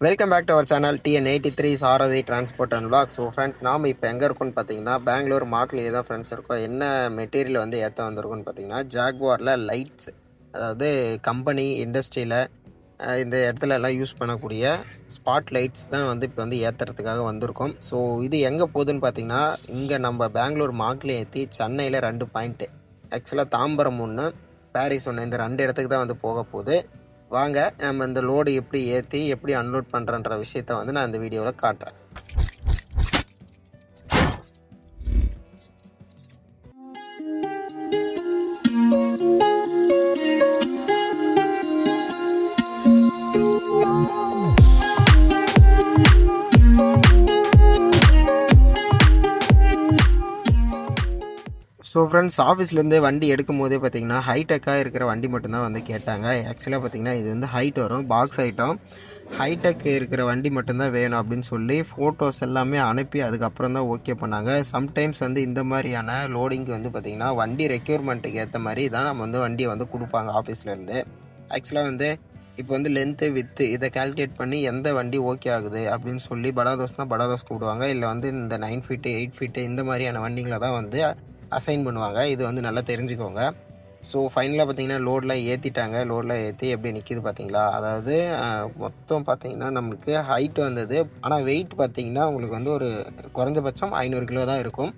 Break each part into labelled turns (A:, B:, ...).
A: Welcome back to our channel TN eighty three Sarathi transport and black so friends நாம் இப்போ எங்கே இருக்கோம்னு பார்த்தீங்கன்னா பெங்களூர் மார்க்லேயே தான் ஃப்ரெண்ட்ஸ் இருக்கோம் என்ன மெட்டீரியல் வந்து ஏற்ற வந்திருக்கும்னு பார்த்தீங்கன்னா ஜாக்வாரில் லைட்ஸ் அதாவது கம்பெனி இண்டஸ்ட்ரியில் இந்த இடத்துல எல்லாம் யூஸ் பண்ணக்கூடிய ஸ்பாட் லைட்ஸ் தான் வந்து இப்போ வந்து ஏற்றுறதுக்காக வந்திருக்கோம். ஸோ இது எங்கே போகுதுன்னு பார்த்தீங்கன்னா இங்கே நம்ம பெங்களூர் மார்க்லேயே ஏற்றி சென்னையில் ரெண்டு பாயிண்ட்டு ஆக்சுவலாக தாம்பரம் ஒன்று பாரிஸ் ஒன்று இந்த ரெண்டு இடத்துக்கு தான் வந்து போக போகுது. வாங்க நம்ம இந்த லோடு எப்படி ஏற்றி எப்படி அன்லோட் பண்ணுறன்ற விஷயத்த வந்து நான் இந்த வீடியோவில் காட்டுறேன். ஸோ ஃப்ரெண்ட்ஸ் ஆஃபீஸ்லேருந்து வண்டி எடுக்கும் போதே பார்த்தீங்கன்னா ஹைடெக்காக இருக்கிற வண்டி மட்டும்தான் வந்து கேட்டாங்க. ஆக்சுவலாக பார்த்தீங்கன்னா இது வந்து ஹைட் வரும் பாக்ஸ் ஐட்டம் ஹைடெக் இருக்கிற வண்டி மட்டும்தான் வேணும் அப்படின்னு சொல்லி ஃபோட்டோஸ் எல்லாமே அனுப்பி அதுக்கப்புறம் தான் ஓகே பண்ணாங்க. சம்டைம்ஸ் வந்து இந்த மாதிரியான லோடிங்க்கு வந்து பார்த்திங்கன்னா வண்டி ரெக்யூர்மெண்ட்டுக்கு ஏற்ற மாதிரி தான் நம்ம வந்து வண்டியை வந்து கொடுப்பாங்க ஆஃபீஸ்லேருந்து ஆக்சுவலாக வந்து இப்போ வந்து லென்த்து வித்து இதை கால்குலேட் பண்ணி எந்த வண்டி ஓகே ஆகுது அப்படின்னு சொல்லி படாதோஸ்னால் படாதோஸ் கூப்பிடுவாங்க. இல்லை வந்து இந்த நைன் ஃபீட்டு எயிட் ஃபீட்டு இந்த மாதிரியான வண்டிங்களை தான் வந்து அசைன் பண்ணுவாங்க. இது வந்து நல்லா தெரிஞ்சுக்கோங்க. ஸோ ஃபைனலாக பார்த்தீங்கன்னா லோடில் ஏற்றிட்டாங்க லோடில் ஏற்றி எப்படி நிற்கிது பார்த்தீங்களா? அதாவது மொத்தம் பார்த்தீங்கன்னா நம்மளுக்கு ஹைட் வந்தது. ஆனால் வெயிட் பார்த்தீங்கன்னா உங்களுக்கு வந்து ஒரு குறைஞ்சபட்சம் ஐநூறு கிலோ தான் இருக்கும்.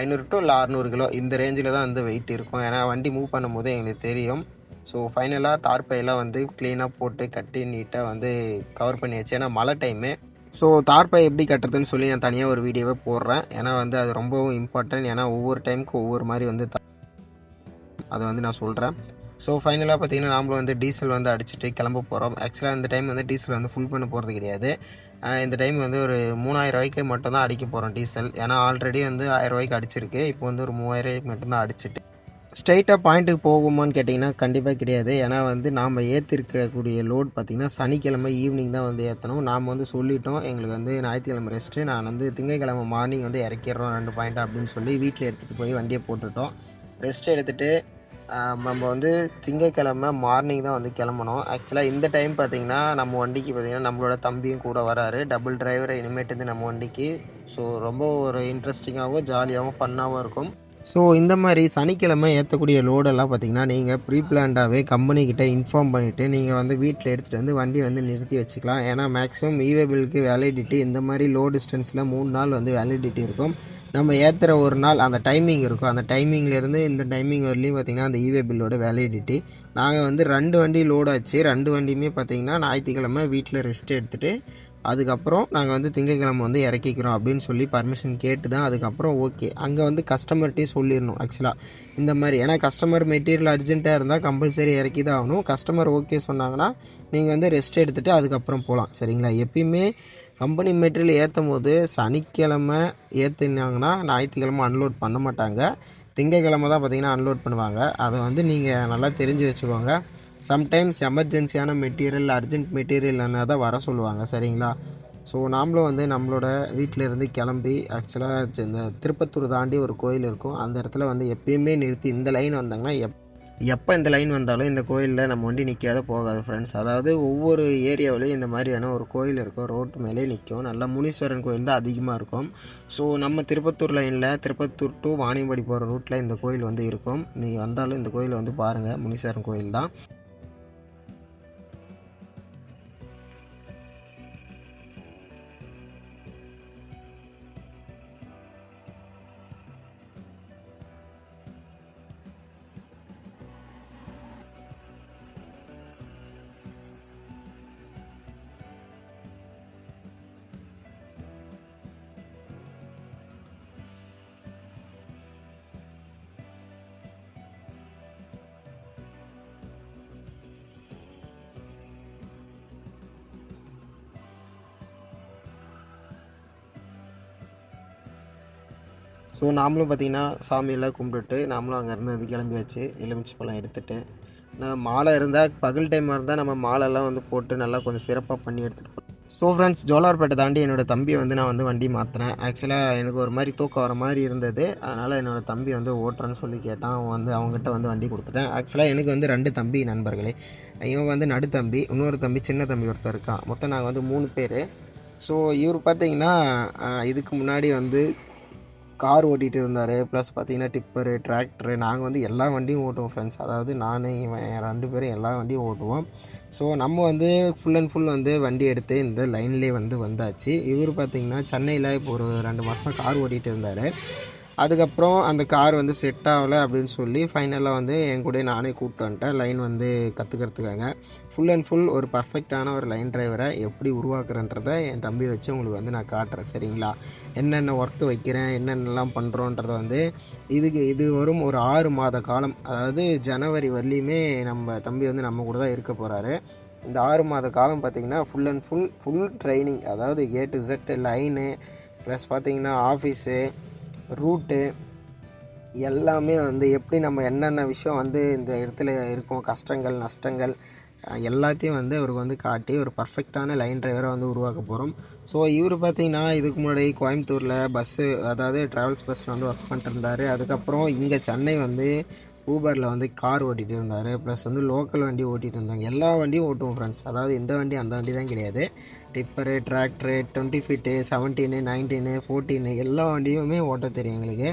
A: ஐநூறு டு இல்லை அறநூறு கிலோ இந்த ரேஞ்சில் தான் வந்து வெயிட் இருக்கும். ஏன்னா வண்டி மூவ் பண்ணும்போது எங்களுக்கு தெரியும். ஸோ ஃபைனலாக தார்ப்பையெல்லாம் வந்து க்ளீனாக போட்டு கட்டி நீட்டாக வந்து கவர் பண்ணியாச்சு ஏன்னா மழை டைமு ஸோ தார்ப்பை எப்படி கட்டுறதுன்னு சொல்லி நான் தனியாக ஒரு வீடியோவை போடுறேன். ஏன்னா வந்து அது ரொம்பவும் இம்பார்ட்டன்ட் ஏன்னா ஒவ்வொரு டைமுக்கும் ஒவ்வொரு மாதிரி வந்து அதை வந்து நான் சொல்கிறேன் ஸோ ஃபைனலாக பார்த்தீங்கன்னா நாமளும் வந்து டீசல் வந்து அடிச்சுட்டு கிளம்ப போகிறோம் ஆக்சுவலாக இந்த டைம் வந்து டீசல் வந்து ஃபுல் பண்ண போகிறது கிடையாது. இந்த டைம் வந்து ஒரு மூணாயிரம் ரூபாய்க்கு மட்டும் தான் அடிக்க போகிறோம் டீசல் ஏன்னா ஆல்ரெடி வந்து ஆயிரம் ரூபாய்க்கு அடிச்சிருக்கு. இப்போ வந்து ஒரு மூவாயிரம் மட்டும்தான் அடிச்சிட்டு ஸ்ட்ரைட்டாக பாயிண்ட்டுக்கு போகுமான்னு கேட்டிங்கன்னா கண்டிப்பாக கிடையாது. ஏன்னா வந்து நாம் ஏற்றிருக்கக்கூடிய லோட் பார்த்திங்கன்னா சனிக்கிழமை ஈவினிங் தான் வந்து ஏற்றணும் நாம் வந்து சொல்லிட்டோம். எங்களுக்கு வந்து ஞாயிற்றுக்கிழமை ரெஸ்ட்டு நான் வந்து திங்கட்கிழமை மார்னிங் வந்து இறக்கிடுறோம் ரெண்டு பாயிண்ட் அப்படின்னு சொல்லி வீட்டில் எடுத்துகிட்டு போய் வண்டியை போட்டுட்டோம். ரெஸ்ட் எடுத்துகிட்டு நம்ம வந்து திங்கக்கிழமை மார்னிங் தான் வந்து கிளம்பணும். ஆக்சுவலாக இந்த டைம் பார்த்திங்கன்னா நம்ம வண்டிக்கு பார்த்திங்கன்னா நம்மளோட தம்பியும் கூட வராரு. டபுள் டிரைவர் இனிமேட்டு நம்ம வண்டிக்கு. ஸோ ரொம்ப ஒரு இன்ட்ரெஸ்டிங்காகவும் ஜாலியாகவும் ஃபன்னாகவும் இருக்கும். ஸோ இந்த மாதிரி சனிக்கிழமை ஏற்றக்கூடிய லோடெல்லாம் பார்த்தீங்கன்னா நீங்கள் ப்ரீ பிளான்டாகவே கம்பெனிக்கிட்ட இன்ஃபார்ம் பண்ணிவிட்டு நீங்கள் வந்து வீட்டில் எடுத்துகிட்டு வந்து வண்டி வந்து நிறுத்தி வச்சுக்கலாம். ஏன்னா மேக்ஸிமம் இவே பில்க்கு வேலிடிட்டி இந்த மாதிரி லோ டிஸ்டன்ஸில் மூணு நாள் வந்து வேலிடிட்டி இருக்கும். நம்ம ஏற்றுற ஒரு நாள் அந்த டைமிங் இருக்கும். அந்த டைமிங்லேருந்து இந்த டைமிங் வரலையும் பார்த்திங்கன்னா அந்த இவே பில்லோட வேலிடிட்டி நாங்கள் வந்து ரெண்டு வண்டி லோடாச்சு ஆச்சு. ரெண்டு வண்டியுமே பார்த்திங்கன்னா ஞாயிற்றுக்கிழமை வீட்டில் ரெஸ்ட் எடுத்துகிட்டு அதுக்கப்புறம் நாங்கள் வந்து திங்கட்கிழமை வந்து இறக்கிக்கிறோம் அப்படின்னு சொல்லி பர்மிஷன் கேட்டு தான் அதுக்கப்புறம் ஓகே அங்கே வந்து கஸ்டமர்கிட்டே சொல்லிடணும் ஆக்சுவலாக இந்த மாதிரி ஏன்னா கஸ்டமர் மெட்டீரியல் அர்ஜென்ட்டாக இருந்தால் கம்பல்சரி இறக்கி தான் ஆகணும். கஸ்டமர் ஓகே சொன்னாங்கன்னா நீங்கள் வந்து ரெஸ்ட் எடுத்துகிட்டு அதுக்கப்புறம் போகலாம் சரிங்களா? எப்பயுமே கம்பெனி மெட்டீரியல் ஏற்றும் போது சனிக்கிழமை ஏற்றுனாங்கன்னா ஞாயிற்றுக்கிழமை அன்லோட் பண்ண மாட்டாங்க. திங்கக்கிழமை தான் பார்த்திங்கன்னா அன்லோட் பண்ணுவாங்க. அதை வந்து நீங்கள் நல்லா தெரிஞ்சு வச்சுக்கோங்க. சம்டைம்ஸ் எமர்ஜென்சியான மெட்டீரியல் அர்ஜென்ட் மெட்டீரியல்னா தான் வர சொல்லுவாங்க சரிங்களா? ஸோ நாமளும் வந்து நம்மளோட வீட்டில் இருந்து கிளம்பி ஆக்சுவலாக இந்த திருப்பத்தூர் தாண்டி ஒரு கோயில் இருக்கும். அந்த இடத்துல வந்து எப்பயுமே நிறுத்தி இந்த லைன் வந்தாங்கன்னா எப் எப்போ இந்த லைன் வந்தாலும் இந்த கோயிலில் நம்ம வண்டி நிற்காத போகாது ஃப்ரெண்ட்ஸ் அதாவது ஒவ்வொரு ஏரியாவிலையும் இந்த மாதிரியான ஒரு கோயில் இருக்கும். ரோட்டு மேலே நிற்கும் நல்லா முனீஸ்வரன் கோயில் தான் அதிகமாக இருக்கும். ஸோ நம்ம திருப்பத்தூர் லைனில் திருப்பத்தூர் டு வாணியம்பாடி போகிற ரூட்டில் இந்த கோயில் வந்து இருக்கும். நீங்கள் வந்தாலும் இந்த கோயில் வந்து பாருங்கள் முனீஸ்வரன் கோயில் தான். ஸோ நாமளும் பார்த்தீங்கன்னா சாமியெல்லாம் கும்பிட்டுட்டு நாமளும் அங்கேருந்து வந்து கிளம்பியாச்சு எலுமிச்சி பழம் எடுத்துகிட்டு நான் மாலை இருந்தால் பகல் டைமாக இருந்தால் நம்ம மாலைலாம் வந்து போட்டு நல்லா கொஞ்சம் சிறப்பாக பண்ணி எடுத்துகிட்டு ஸோ ஃப்ரெண்ட்ஸ் ஜோலார்பேட்டை தாண்டி என்னோட தம்பி வந்து நான் வந்து வண்டி மாற்றினேன் ஆக்சுவலாக எனக்கு ஒரு மாதிரி தூக்கம் வர மாதிரி இருந்தது. அதனால் என்னோடய தம்பி வந்து ஓட்டுறேன்னு சொல்லி கேட்டான். அவன் வந்து அவங்ககிட்ட வந்து வண்டி கொடுத்துட்டேன். ஆக்சுவலாக எனக்கு வந்து ரெண்டு தம்பி நண்பர்களே. இவன் வந்து நடுத்தம்பி இன்னொரு தம்பி சின்ன தம்பி ஒருத்தர் இருக்கான். மொத்தம் நாங்கள் வந்து மூணு பேர். ஸோ இவர் பார்த்தீங்கன்னா இதுக்கு முன்னாடி வந்து கார் ஓட்டிகிட்டு இருந்தார். ப்ளஸ் பார்த்தீங்கன்னா டிப்பரு டிராக்டரு நாங்கள் வந்து எல்லா வண்டியும் ஓட்டுவோம் ஃப்ரெண்ட்ஸ் அதாவது நான் இவன் ரெண்டு பேரும் எல்லா வண்டியும் ஓட்டுவோம். ஸோ நம்ம வந்து ஃபுல் அண்ட் ஃபுல் வந்து வண்டி எடுத்து இந்த லைன்லேயே வந்து வந்தாச்சு. இவர் பார்த்தீங்கன்னா சென்னையில் இப்போ ஒரு ரெண்டு மாதமாக கார் ஓட்டிகிட்டு இருந்தார். அதுக்கப்புறம் அந்த கார் வந்து செட் ஆகலை அப்படின்னு சொல்லி ஃபைனலாக வந்து என் கூட நானே கூப்பிட்டு வந்துட்டேன். லைன் வந்து கற்றுக்கிறதுக்காக ஃபுல் அண்ட் ஃபுல் ஒரு பர்ஃபெக்டான ஒரு லைன் டிரைவரை எப்படி உருவாக்குறன்றதை என் தம்பி வச்சு உங்களுக்கு வந்து நான் காட்டுறேன் சரிங்களா? என்னென்ன ஒர்க்கு வைக்கிறேன் என்னென்னலாம் பண்ணுறோன்றதை வந்து இதுக்கு இது வரும் ஒரு ஆறு மாத காலம் அதாவது ஜனவரி வரலையுமே நம்ம தம்பி வந்து நம்ம கூட தான் இருக்க போகிறாரு இந்த ஆறு மாத காலம் பார்த்திங்கன்னா full and full full training அதாவது A to Z line plus பார்த்திங்கன்னா ஆஃபீஸு ரூட்டு எல்லாமே வந்து எப்படி நம்ம என்னென்ன விஷயம் வந்து இந்த இடத்துல இருக்கும் கஷ்டங்கள் நஷ்டங்கள் எல்லாத்தையும் வந்து அவருக்கு வந்து காட்டி ஒரு பர்ஃபெக்டான லைன் டிரைவரை வந்து உருவாக்க போகிறோம் ஸோ இவர் பார்த்தீங்கன்னா இதுக்கு முன்னாடி கோயம்புத்தூரில் பஸ்ஸு அதாவது ட்ராவல்ஸ் பஸ்ஸில் வந்து ஒர்க் பண்ணிட்டு இருந்தார் அதுக்கப்புறம் இங்கே சென்னை வந்து ஊபரில் வந்து கார் ஓட்டிகிட்டு இருந்தார். ப்ளஸ் வந்து லோக்கல் வண்டி ஓட்டிகிட்டு இருந்தாங்க. எல்லா வண்டியும் ஓட்டுவோம் ஃப்ரெண்ட்ஸ் அதாவது இந்த வண்டி அந்த வண்டி தான் கிடையாது. Tipper tractor twenty fit seventeen nineteen fourteen எல்லா வண்டியுமே ஓட்ட தெரியும் எங்களுக்கு.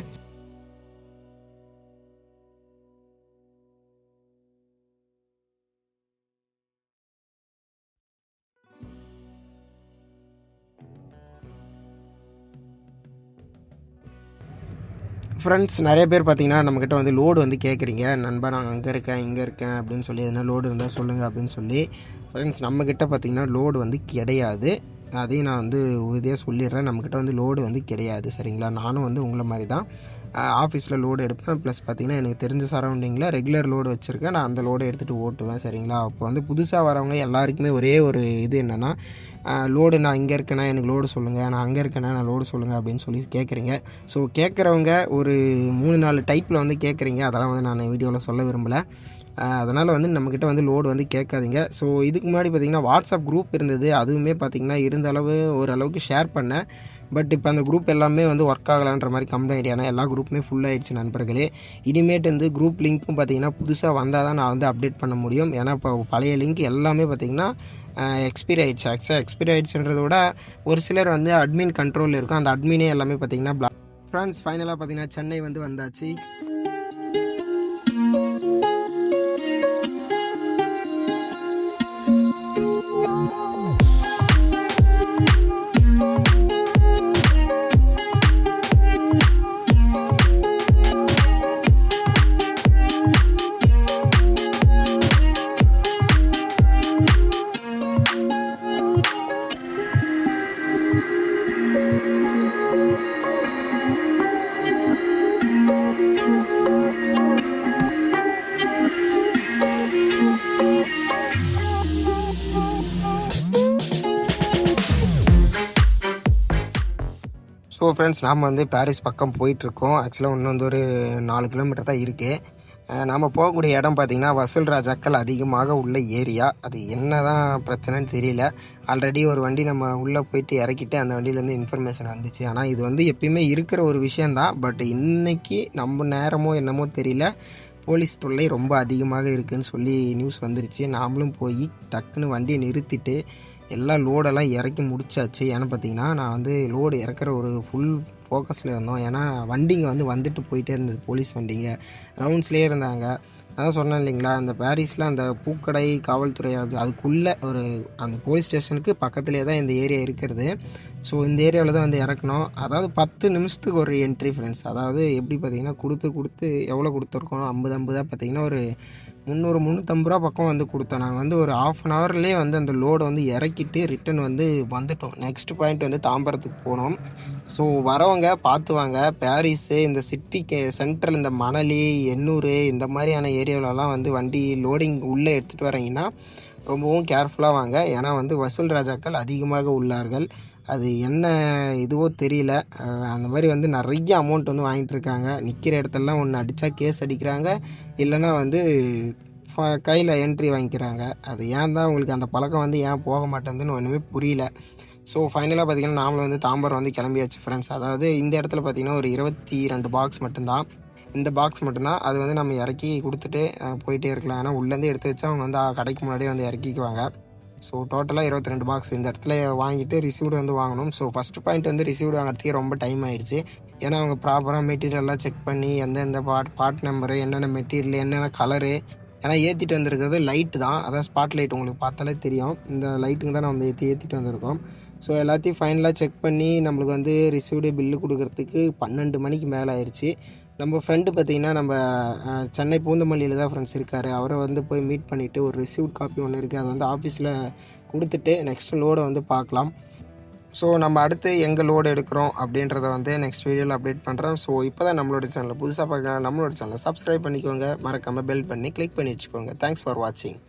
A: ஃப்ரெண்ட்ஸ் நிறைய பேர் பார்த்தீங்கன்னா நம்மக்கிட்ட வந்து லோடு வந்து கேட்குறீங்க. நண்பா நான் அங்கே இருக்கேன் இங்கே இருக்கேன் அப்படின்னு சொல்லி எதனா லோடு இருந்தால் சொல்லுங்கள் அப்படின்னு சொல்லி. ஃப்ரெண்ட்ஸ் நம்மக்கிட்ட பார்த்தீங்கன்னா லோடு வந்து கிடையாது. அதையும் நான் வந்து உறுதியாக சொல்லிடுறேன். நம்மக்கிட்ட வந்து லோடு வந்து கிடையாது. சரிங்களா? நானும் வந்து உங்களை மாதிரி தான் ஆஃபீஸில் லோடு எடுப்பேன். ப்ளஸ் பார்த்திங்கன்னா எனக்கு தெரிஞ்ச சரௌண்டிங்கில் ரெகுலர் லோடு வச்சுருக்கேன். நான் அந்த லோடு எடுத்துகிட்டு ஓட்டுவேன் சரிங்களா? அப்போ வந்து புதுசாக வரவங்க எல்லாருக்குமே ஒரே ஒரு இது என்னென்னா லோடு நான் இங்கே இருக்கேனா எனக்கு லோடு சொல்லுங்கள் நான் அங்கே இருக்கேனா நான் லோடு சொல்லுங்கள் அப்படின்னு சொல்லி கேட்குறீங்க ஸோ கேட்குறவங்க ஒரு மூணு நாலு டைப்பில் வந்து கேட்குறீங்க அதெல்லாம் வந்து நான் வீடியோவில் சொல்ல விரும்பலை. அதனால் வந்து நம்மக்கிட்ட வந்து லோடு வந்து கேட்காதீங்க. ஸோ இதுக்கு முன்னாடி பார்த்திங்கன்னா வாட்ஸ்அப் குரூப் இருந்தது. அதுவுமே பார்த்திங்கன்னா இருந்த அளவு ஓரளவுக்கு ஷேர் பண்ணேன். பட் இப்போ அந்த குரூப் எல்லாமே வந்து ஒர்க் ஆகலான்ற மாதிரி கம்ப்ளைண்ட் ஏன்னா எல்லா குரூப்புமே ஃபுல் ஆகிடுச்சு நண்பர்களே. இனிமேட்டு வந்து குரூப் லிங்க்கும் பார்த்தீங்கன்னா புதுசாக வந்தால் தான் நான் வந்து அப்டேட் பண்ண முடியும். ஏன்னா இப்போ பழைய லிங்க் எல்லாமே பார்த்தீங்கன்னா எக்ஸ்பைரி ஆயிடுச்சு. ஆக்சுவலாக எக்ஸ்பைரி ஆயிடுச்சுன்றத விட ஒரு சிலர் வந்து அட்மின் கண்ட்ரோலில் இருக்கும் அந்த அட்மினே எல்லாமே பார்த்தீங்கன்னா பிளாக் ஃப்ரான்ஸ் ஃபைனலாக பார்த்தீங்கன்னா சென்னை வந்து வந்தாச்சு. ஸோ ஃப்ரெண்ட்ஸ் நாம் வந்து பாரிஸ் பக்கம் போயிட்டுருக்கோம். ஆக்சுவலாக இன்னும் வந்து ஒரு நாலு கிலோமீட்டர் தான் இருக்குது நாம் போகக்கூடிய இடம் பார்த்திங்கன்னா வசூல் ராஜாக்கள் அதிகமாக உள்ள ஏரியா. அது என்ன தான் பிரச்சனைன்னு தெரியல. ஆல்ரெடி ஒரு வண்டி நம்ம உள்ளே போயிட்டு இறக்கிட்டு அந்த வண்டியிலேருந்து இன்ஃபர்மேஷன் வந்துச்சு. ஆனால் இது வந்து எப்பயுமே இருக்கிற ஒரு விஷயந்தான் பட் இன்னைக்கு நம்ம நேரமோ என்னமோ தெரியல. போலீஸ் தொல்லை ரொம்ப அதிகமாக இருக்குதுன்னு சொல்லி நியூஸ் வந்துருச்சு. நாமளும் போய் டக்குன்னு வண்டியை நிறுத்திட்டு எல்லா லோடெல்லாம் இறக்கி முடிச்சாச்சு. ஏன்னா பார்த்தீங்கன்னா நான் வந்து லோடு இறக்குற ஒரு ஃபுல் ஃபோக்கஸில் இருந்தோம். ஏன்னா வண்டிங்க வந்து வந்துட்டு போயிட்டே இருந்தது. போலீஸ் வண்டிங்க. ரவுண்ட்ஸ்லேயே இருந்தாங்க. அதான் சொன்னேன் இல்லைங்களா அந்த பாரிஸில் அந்த பூக்கடை காவல்துறை அது- அதுக்குள்ளே ஒரு அந்த போலீஸ் ஸ்டேஷனுக்கு பக்கத்துலேயே தான் இந்த ஏரியா இருக்கிறது. ஸோ இந்த ஏரியாவில் தான் வந்து இறக்கணும். அதாவது பத்து நிமிஷத்துக்கு ஒரு என்ட்ரி ஃப்ரெண்ட்ஸ் அதாவது எப்படி பார்த்தீங்கன்னா கொடுத்து கொடுத்து எவ்வளோ கொடுத்துருக்கோம்? ஐம்பது ஐம்பதாக பார்த்தீங்கன்னா ஒரு முந்நூறு முந்நூற்றம்பது ரூபா பக்கம் வந்து கொடுத்தோம். நாங்கள் வந்து ஒரு ஆஃப் அன் ஹவர்லேயே வந்து அந்த லோடை வந்து இறக்கிட்டு ரிட்டன் வந்து வந்துட்டோம். நெக்ஸ்ட் பாயிண்ட் வந்து தாம்பரத்துக்கு போனோம். ஸோ வரவங்க பார்த்து வாங்க. பாரிஸு இந்த சிட்டிக்கு சென்ட்ரல் இந்த மணலி எண்ணூர் இந்த மாதிரியான ஏரியா ஏரியாவிலலாம் வந்து வண்டி லோடிங் உள்ளே எடுத்துகிட்டு வரீங்கன்னா ரொம்பவும் கேர்ஃபுல்லாக வாங்க. ஏன்னா வந்து வசூல் ராஜாக்கள் அதிகமாக உள்ளார்கள். அது என்ன இதுவோ தெரியல. அந்த மாதிரி வந்து நிறைய அமௌண்ட் வந்து வாங்கிட்டு இருக்காங்க. நிற்கிற இடத்துலலாம் ஒன்று அடித்தா கேஸ் அடிக்கிறாங்க. இல்லைன்னா வந்து கையில் என்ட்ரி வாங்கிக்கிறாங்க. அது ஏன் தான் உங்களுக்கு அந்த பழக்கம் வந்து ஏன் போக மாட்டேங்குதுன்னு ஒன்றுமே புரியல. ஸோ ஃபைனலாக பார்த்தீங்கன்னா நாமளும் வந்து தாம்பரம் வந்து கிளம்பியாச்சு ஃப்ரெண்ட்ஸ் அதாவது இந்த இடத்துல பார்த்தீங்கன்னா ஒரு இருபத்தி ரெண்டு பாக்ஸ் மட்டும்தான். இந்த பாக்ஸ் மட்டும்தான். அது வந்து நம்ம இறக்கி கொடுத்துட்டு போயிட்டே இருக்கலாம். ஏன்னா உள்ளேருந்து எடுத்து வச்சா அவங்க வந்து கடைக்கு முன்னாடியே வந்து இறக்கிக்குவாங்க. ஸோ டோட்டலாக இருபத்தி ரெண்டு பாக்ஸ் இந்த இடத்துல வாங்கிட்டு ரிசீவ்டு வந்து வாங்கணும். ஸோ ஃபஸ்ட்டு பாயிண்ட் வந்து ரிசீவ்டு வாங்குறதுக்கே ரொம்ப டைம் ஆயிடுச்சு. ஏன்னா அவங்க ப்ராப்பராக மெட்டீரியல்லாம் செக் பண்ணி எந்தெந்த பார்ட் பார்ட் நம்பரு என்னென்ன மெட்டீரியல் என்னென்ன கலரு ஏன்னா ஏற்றிட்டு வந்திருக்கிறது லைட்டு தான். அதான் ஸ்பாட் லைட் உங்களுக்கு பார்த்தாலே தெரியும். இந்த லைட்டுங்க தான் நம்ம ஏற்றி ஏற்றிட்டு வந்திருக்கோம். ஸோ எல்லாத்தையும் ஃபைனலாக செக் பண்ணி நம்மளுக்கு வந்து ரிசீவ்டு பில்லு கொடுக்கறதுக்கு பன்னெண்டு மணிக்கு மேலே ஆயிடுச்சு. நம்ம ஃப்ரெண்டு பார்த்தீங்கன்னா நம்ம சென்னை பூந்தமல்லியில் தான் ஃப்ரெண்ட்ஸ் இருக்கார். அவரை வந்து போய் மீட் பண்ணிவிட்டு ஒரு ரிசீவ்ட் காப்பி ஒன்று இருக்குது அதை வந்து ஆஃபீஸில் கொடுத்துட்டு நெக்ஸ்ட் லோடை வந்து பார்க்கலாம். ஸோ நம்ம அடுத்து எங்கே லோடு எடுக்கிறோம் அப்படின்றத வந்து நெக்ஸ்ட் வீடியோவில் அப்டேட் பண்ணுறோம் ஸோ இப்போ தான் நம்மளோட சேனலை புதுசாக பார்க்கலாம் நம்மளோட சேனலை சப்ஸ்கிரைப் பண்ணிக்கோங்க. மறக்காமல் பெல் பண்ணி கிளிக் பண்ணி வச்சுக்கோங்க. தேங்க்ஸ் ஃபார் வாட்சிங்